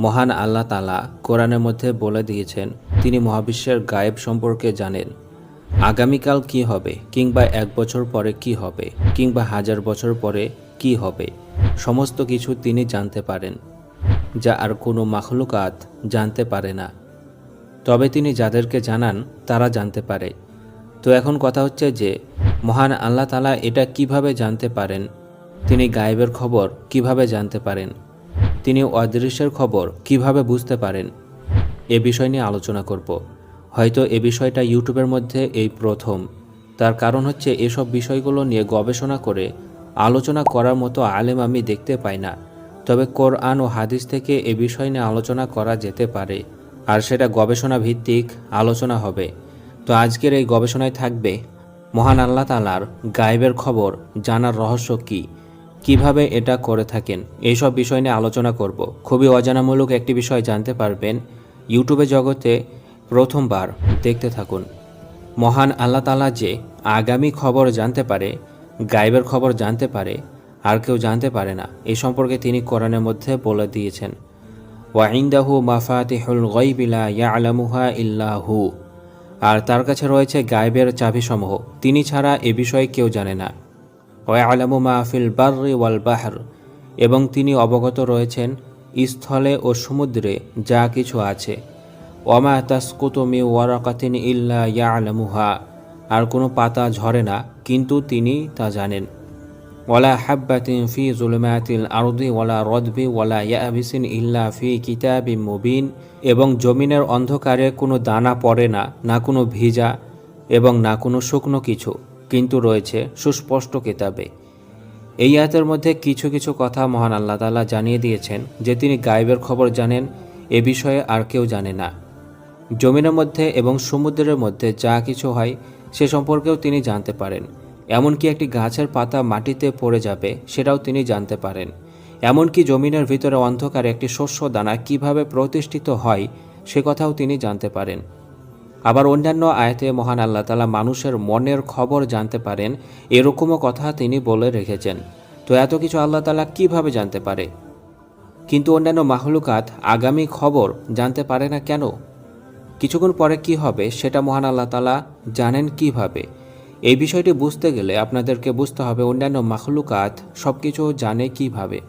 মহান আল্লাহ তালা কোরআনের মধ্যে বলে দিয়েছেন, তিনি মহাবিশ্বের গায়েব সম্পর্কে জানেন। আগামীকাল কি হবে, কিংবা এক বছর পরে কি হবে, কিংবা হাজার বছর পরে কি হবে, সমস্ত কিছু তিনি জানতে পারেন, যা আর কোনো মাখলুকাত জানতে পারে না। তবে তিনি যাদেরকে জানান, তারা জানতে পারে। তো এখন কথা হচ্ছে যে, মহান আল্লাহ তালা এটা কীভাবে জানতে পারেন? তিনি গায়েবের খবর কীভাবে জানতে পারেন? তিনি অদৃশ্যের খবর কীভাবে বুঝতে পারেন? এ বিষয় নিয়ে আলোচনা করব। হয়তো এ বিষয়টা ইউটিউবের মধ্যে এই প্রথম। তার কারণ হচ্ছে এসব বিষয়গুলো নিয়ে গবেষণা করে আলোচনা করার মতো আলেম আমি দেখতে পাই না। তবে কোরআন ও হাদিস থেকে এ বিষয় নিয়ে আলোচনা করা যেতে পারে। আর সেটা গবেষণা ভিত্তিক আলোচনা হবে। তো আজকের এই গবেষণায় থাকবে মহান আল্লাহ তালার গায়েবের খবর, জানার রহস্য কী? কীভাবে এটা করে থাকেন? এইসব বিষয় নিয়ে আলোচনা করব। খুবই অজানামূলক একটি বিষয় জানতে পারবেন। ইউটিউবে জগতে প্রথমবার দেখতে থাকুন। মহান আল্লাহ তালা যে আগামী খবর জানতে পারে, গায়েবের খবর জানতে পারে, আর কেউ জানতে পারে না, এ সম্পর্কে তিনি কোরআনের মধ্যে বলে দিয়েছেন। ওয়াইন্দাহু মাফাতিহুল গইবিলা ইয়ালামুহা ইল্লাহু আর তার কাছে রয়েছে গায়েবের চাবিসমূহ। তিনি ছাড়া এ বিষয়ে কেউ জানে না। ওয়ালামু মাহফিল বার্রি ওয়াল বাহর। এবং তিনি অবগত রয়েছেন স্থলে ও সমুদ্রে যা কিছু আছে। ওমা তাসকুতমি ওয়ারাকাতিন ইল্লা ইয়ালামুহা। আর কোনো পাতা ঝরে না, কিন্তু তিনি তা জানেন। ওয়ালা হাব্বাতিন ফি জুলমাতিল আরদি ওয়ালা রদবি ওয়ালা ইয়াবিসিন ইল্লা ফি কিতাবি মুবিন। এবং জমিনের অন্ধকারে কোনো দানা পড়ে না না কোনো ভিজা এবং না কোনো শুকনো কিছু। কিন্তু রয়েছে সুস্পষ্ট কিতাবে। এই আয়াতের মধ্যে কিছু কিছু কথা মহান আল্লাহ তাআলা জানিয়ে দিয়েছেন যে তিনি গায়েবের খবর জানেন, এ বিষয়ে আর কেউ জানে না। জমিনের মধ্যে এবং সমুদ্রের মধ্যে যা কিছু হয়, সে সম্পর্কেও তিনি জানতে পারেন। এমনকি একটি গাছের পাতা মাটিতে পড়ে যাবে, সেটাও তিনি জানতে পারেন। এমনকি জমিনের ভিতরে অন্ধকারে একটি শস্য দানা কীভাবে প্রতিষ্ঠিত হয়, সে কথাও তিনি জানতে পারেন। আবার অন্যান্য আয়তে মহান আল্লাহ তালা মানুষের মনের খবর জানতে পারেন, এরকমও কথা তিনি বলে রেখেছেন। তো এত কিছু আল্লাহ তালা কীভাবে জানতে পারে? কিন্তু অন্যান্য মাহলুকাত আগামী খবর জানতে পারে না কেন? কিছুক্ষণ পরে কি হবে সেটা মহান আল্লাহ তালা জানেন কীভাবে? এই বিষয়টি বুঝতে গেলে আপনাদেরকে বুঝতে হবে অন্যান্য মাখলুকাত সব কিছু জানে কীভাবে।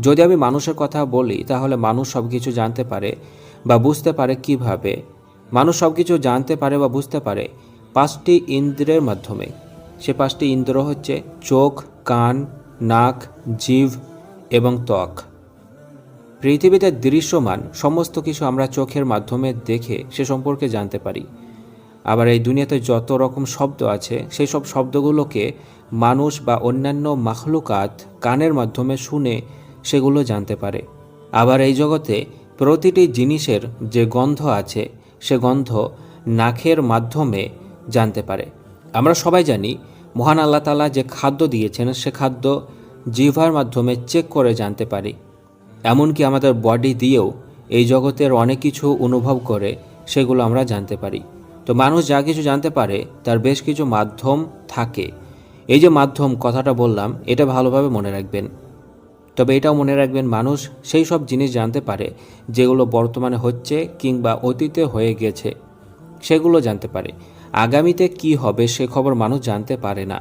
যদি আমি মানুষের কথা বলি, তাহলে মানুষ সব কিছু জানতে পারে বা বুঝতে পারে কীভাবে। মানুষ সব কিছু জানতে পারে বা বুঝতে পারে। পাঁচটি ইন্দ্রের মাধ্যমে। সে পাঁচটি ইন্দ্র হচ্ছে চোখ, কান, নাক, জিভ এবং ত্বক। পৃথিবীতে দৃশ্যমান সমস্ত কিছু আমরা চোখের মাধ্যমে দেখে সে সম্পর্কে জানতে পারি। আবার এই দুনিয়াতে যত রকম শব্দ আছে, সেই সব শব্দগুলোকে মানুষ বা অন্যান্য মাখলুকাত কানের মাধ্যমে শুনে সেগুলো জানতে পারে। আবার এই জগতে প্রতিটি জিনিসের যে গন্ধ আছে সে গন্ধ নাকের মাধ্যমে জানতে পারে। আমরা সবাই জানি, মহান আল্লাহ তালা যে খাদ্য দিয়েছেন, সে খাদ্য জিভার মাধ্যমে চেক করে জানতে পারি। এমনকি আমাদের বডি দিয়েও এই জগতের অনেক কিছু অনুভব করে সেগুলো আমরা জানতে পারি। তো মানুষ যা কিছু জানতে পারে, তার বেশ কিছু মাধ্যম থাকে। এই যে মাধ্যম, কথাটা বললাম, এটা ভালোভাবে মনে রাখবেন। তবে এটাও মনে রাখবেন, মানুষ সেই সব জিনিস জানতে পারে, যেগুলো বর্তমানে হচ্ছে কিংবা অতীতে হয়ে গেছে, সেগুলো জানতে পারে। আগামীতে কি হবে সে খবর মানুষ জানতে পারে না।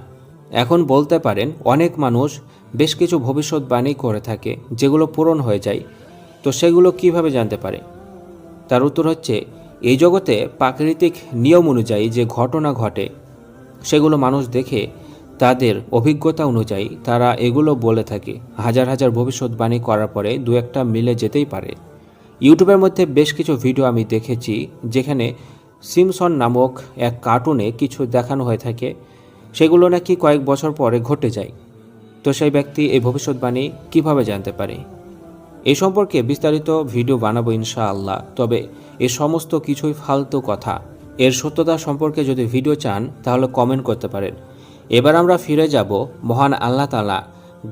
এখন বলতে পারেন, অনেক মানুষ বেশ কিছু ভবিষ্যৎবাণী করে থাকে, যেগুলো পূরণ হয়ে যায়। তো সেগুলো কীভাবে জানতে পারে? তার উত্তর হচ্ছে, এই জগতে প্রাকৃতিক নিয়ম অনুযায়ী যে ঘটনা ঘটে, সেগুলো মানুষ দেখে তাদের অভিজ্ঞতা অনুযায়ী তারা এগুলো বলে থাকে। হাজার হাজার ভবিষ্যৎবাণী করার পরে দু একটা মিলে যেতেই পারে। ইউটিউবের মধ্যে বেশ কিছু ভিডিও আমি দেখেছি, যেখানে সিমসন নামক এক কার্টুনে কিছু দেখানো হয়ে থাকে। সেগুলো নাকি কয়েক বছর পরে ঘটে যায়। তো সেই ব্যক্তি এই ভবিষ্যৎবাণী কীভাবে জানতে পারে? এ সম্পর্কে বিস্তারিত ভিডিও বানাবো ইনশাআল্লাহ, তবে এ সমস্ত কিছুই ফালতু কথা। এর সত্যতা সম্পর্কে যদি ভিডিও চান, তাহলে কমেন্ট করতে পারেন। এবার আমরা ফিরে যাব মহান আল্লাহ তালা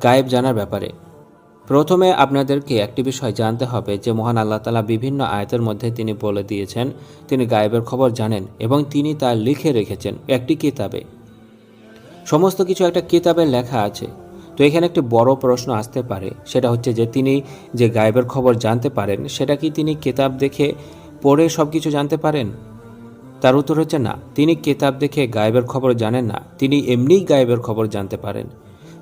গায়েব জানার ব্যাপারে। প্রথমে আপনাদেরকে একটি বিষয় জানতে হবে যে মহান আল্লাহ তালা বিভিন্ন আয়তের মধ্যে তিনি বলে দিয়েছেন, তিনি গায়েবের খবর জানেন এবং তিনি তা লিখে রেখেছেন একটি কিতাবে। সমস্ত কিছু একটা কিতাবে লেখা আছে। তো এখানে একটি বড় প্রশ্ন আসতে পারে, সেটা হচ্ছে যে তিনি যে গায়েবের খবর জানতে পারেন, সেটা কি তিনি কেতাব দেখে পড়ে সব কিছু জানতে পারেন? তার উত্তর হচ্ছে না। তিনি কেতাব দেখে গায়েবের খবর জানেন না। তিনি এমনিই গায়েবের খবর জানতে পারেন।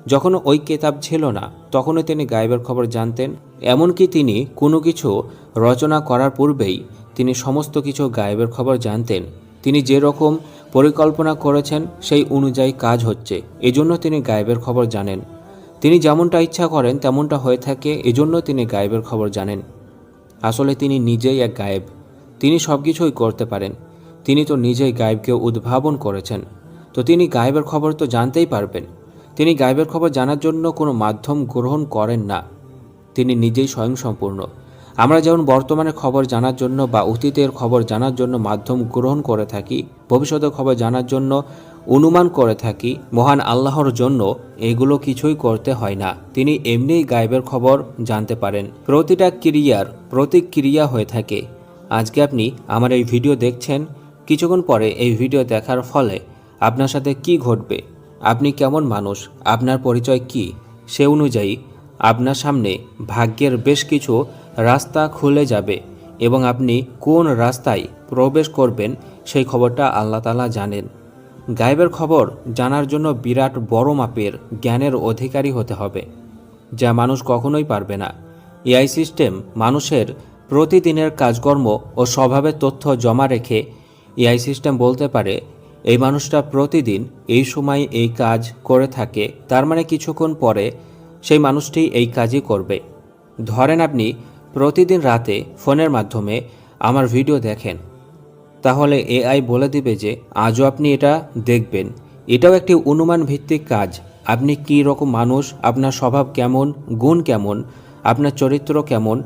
যখন ওই কেতাব ছিল না, তখনও তিনি গায়েবের খবর জানতেন। এমনকি তিনি কোনো কিছু রচনা করার পূর্বেই তিনি সমস্ত কিছু গায়েবের খবর জানতেন। তিনি যেরকম পরিকল্পনা করেছেন, সেই অনুযায়ী কাজ হচ্ছে। এজন্য তিনি গায়েবের খবর জানেন। তিনি যেমনটা ইচ্ছা করেন, তেমনটা হয়ে থাকে। এজন্য তিনি গায়েবের খবর জানেন। আসলে তিনি নিজেই এক গায়েব। তিনি সব কিছুই করতে পারেন। তিনি তো নিজেই গায়েবকে উদ্ভাবন করেছেন। তো তিনি গায়েবের খবর তো জানতেই পারবেন। তিনি গায়েবের খবর জানার জন্য কোনো মাধ্যম গ্রহণ করেন না। তিনি নিজেই স্বয়ংসম্পূর্ণ। আমরা যেমন বর্তমানে খবর জানার জন্য বা অতীতের খবর জানার জন্য মাধ্যম গ্রহণ করে থাকি, ভবিষ্যতের খবর জানার জন্য অনুমান করে থাকি, মহান আল্লাহর জন্য এগুলো কিছুই করতে হয় না। তিনি এমনিই গায়েবের খবর জানতে পারেন। প্রতিটা ক্রিয়ার প্রতিক্রিয়া হয়ে থাকে। আজকে আপনি আমার এই ভিডিও দেখছেন কিছুক্ষণ পরে এই ভিডিও দেখার ফলে আপনার সাথে কি ঘটবে, আপনি কেমন মানুষ, আপনার পরিচয় কি, সে অনুযায়ী আপনার সামনে ভাগ্যের বেশ কিছু রাস্তা খুলে যাবে এবং আপনি কোন রাস্তায় প্রবেশ করবেন সেই খবরটা আল্লাহ তালা জানেন। গায়েবের খবর জানার জন্য বিরাট বড় মাপের জ্ঞানের অধিকারী হতে হবে, যা মানুষ কখনোই পারবে না। এআই সিস্টেম মানুষের প্রতিদিনের কাজকর্ম ও স্বভাবের তথ্য জমা রেখে এআই সিস্টেম বলতে পারে, এই মানুষটা প্রতিদিন এই সময় এই কাজ করে থাকে, তার মানে কিছুক্ষণ পরে সেই মানুষটি এই কাজই করবে। ধরেন আপনি প্রতিদিন রাতে ফোনের মাধ্যমে আমার ভিডিও দেখেন, তাহলে এআই বলে দিবে যে আজও আপনি এটা দেখবেন। এটাও একটি অনুমান ভিত্তিক কাজ, আপনি কী রকম মানুষ, আপনার স্বভাব কেমন, গুণ কেমন, আপনার চরিত্র কেমন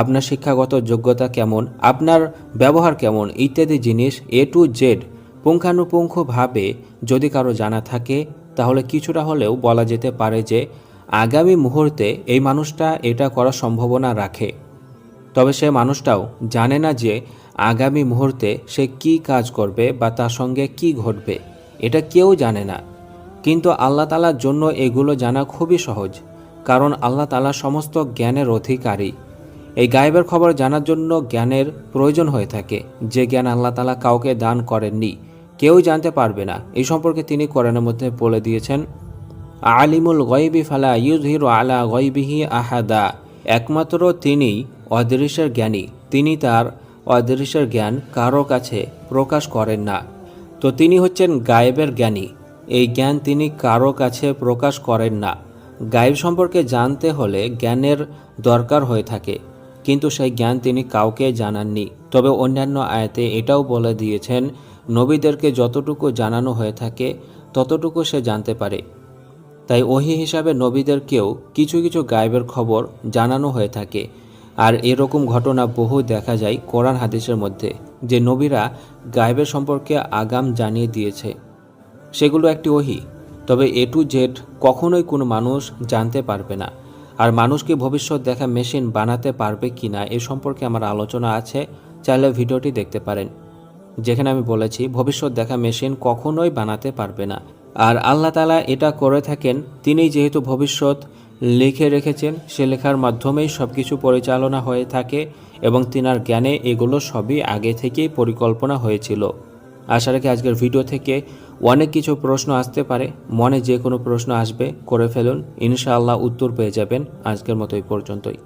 আপনার শিক্ষাগত যোগ্যতা কেমন, আপনার ব্যবহার কেমন, ইত্যাদি জিনিস এ টু জেড পুঙ্খানুপুঙ্খভাবে যদি কারও জানা থাকে, তাহলে কিছুটা হলেও বলা যেতে পারে যে, আগামী মুহূর্তে এই মানুষটা এটা করার সম্ভাবনা রাখে। তবে সে মানুষটাও জানে না যে, আগামী মুহূর্তে সে কি কাজ করবে বা তার সঙ্গে কি ঘটবে, এটা কেউ জানে না। কিন্তু আল্লাহ তালার জন্য এগুলো জানা খুবই সহজ, কারণ আল্লাহ তালা সমস্ত জ্ঞানের অধিকারী। এই গায়েবের খবর জানার জন্য জ্ঞানের প্রয়োজন হয়ে থাকে। যে জ্ঞান আল্লাহ তালা কাউকে দান করেননি, কেউ জানতে পারবে না। এই সম্পর্কে তিনি কোরআনের মধ্যে বলে দিয়েছেন, আলিমুল গয়বি ফালা ইউজহির আলা গয়বিহি আহাদা। একমাত্র তিনিই অদৃশ্যের জ্ঞানী। তিনি তার অদৃশ্যের জ্ঞান কারও কাছে প্রকাশ করেন না। তো তিনি হচ্ছেন গায়েবের জ্ঞানী। এই জ্ঞান তিনি কারও কাছে প্রকাশ করেন না। গায়েব সম্পর্কে জানতে হলে জ্ঞানের দরকার হয়ে থাকে। কিন্তু সেই জ্ঞান তিনি কাউকে জানাননি। তবে অন্যান্য আয়াতে এটাও বলে দিয়েছেন, নবীদেরকে যতটুকু জানানো হয়ে থাকে, ততটুকু সে জানতে পারে। তাই ওহি হিসাবে নবীদেরকেও কিছু কিছু গায়েবের খবর জানানো হয়ে থাকে। আর এরকম ঘটনা বহু দেখা যায় কোরআন হাদিসের মধ্যে, যে নবীরা গায়েবের সম্পর্কে আগাম জানিয়ে দিয়েছে। সেগুলো একটি ওহি, তবে এ টু জেড কখনোই কোনো মানুষ জানতে পারবে না। আর মানুষকে ভবিষ্যৎ দেখা মেশিন বানাতে পারবে কি না এ সম্পর্কে আমার আলোচনা আছে, চাইলে ভিডিওটি দেখতে পারেন। যেখানে আমি বলেছি, ভবিষ্যৎ দেখা মেশিন কখনোই বানাতে পারবে না। আর আল্লাহ তালা এটা করে থাকেন, তিনি যেহেতু ভবিষ্যৎ লিখে রেখেছেন, সে লেখার মাধ্যমেই সব কিছু পরিচালনা হয়ে থাকে এবং তিনার জ্ঞানে এগুলো সবই আগে থেকেই পরিকল্পনা হয়েছিল। আশা রাখি আজকের ভিডিও থেকে অনেক কিছু প্রশ্ন আসতে পারে, মনে যে কোনো প্রশ্ন আসবে, করে ফেলুন। ইনশাআল্লাহ উত্তর পেয়ে যাবেন। আজকের মতো এই পর্যন্তই।